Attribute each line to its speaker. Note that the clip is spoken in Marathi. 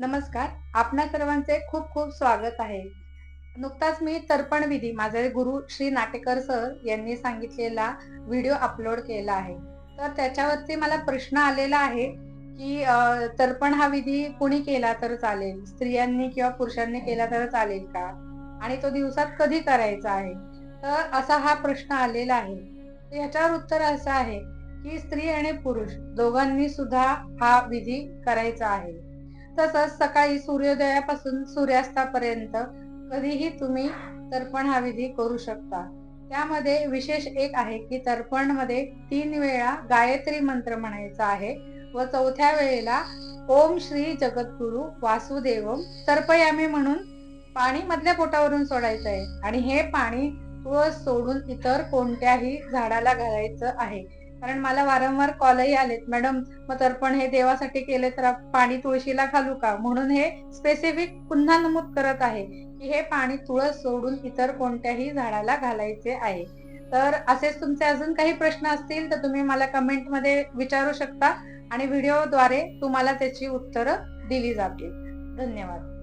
Speaker 1: नमस्कार. आपणा सर्वांचे खूप खूप स्वागत आहे. नुकताच मी तर्पण विधी माझे गुरु श्री नाटेकर सर यांनी सांगितलेला व्हिडिओ अपलोड केला आहे. तर त्याच्यावरती मला प्रश्न आलेला आहे की तर्पण हा विधी कुणी केला तर चालेल? स्त्रियांनी किंवा पुरुषांनी केला तर चालेल का? आणि तो दिवसात कधी करायचा आहे? तर असा हा प्रश्न आलेला आहे. याच्यावर उत्तर असं आहे की स्त्री आणि पुरुष दोघांनी सुद्धा हा विधी करायचा आहे. तसंच सकाळी सूर्योदयापासून सूर्यास्तापर्यंत कधीही तुम्ही तर्पण हा विधी करू शकता. त्यामध्ये विशेष एक आहे की तर्पणमध्ये तीन वेळा गायत्री मंत्र म्हणायचा आहे व चौथ्या वेळेला ओम श्री जगद्गुरु वासुदेवम तर्पयामी म्हणून पाणी मधल्या पोटावरून सोडायचं आहे. आणि हे पाणी तुळस सोडून इतर कोणत्याही झाडाला घालायचं आहे. कारण मला वारंवार कॉलही आलेत. मॅडम मग तर्पण हे देवासाठी केले तर पाणी तुळशीला घालू का? म्हणून हे स्पेसिफिक पुन्हा नमूद करत आहे की हे पाणी तुळस सोडून इतर कोणत्याही झाडाला घालायचे आहे. तर असेच तुमचे अजून काही प्रश्न असतील तर तुम्ही मला कमेंटमध्ये विचारू शकता आणि व्हिडिओद्वारे तुम्हाला त्याची उत्तरं दिली जातील. धन्यवाद.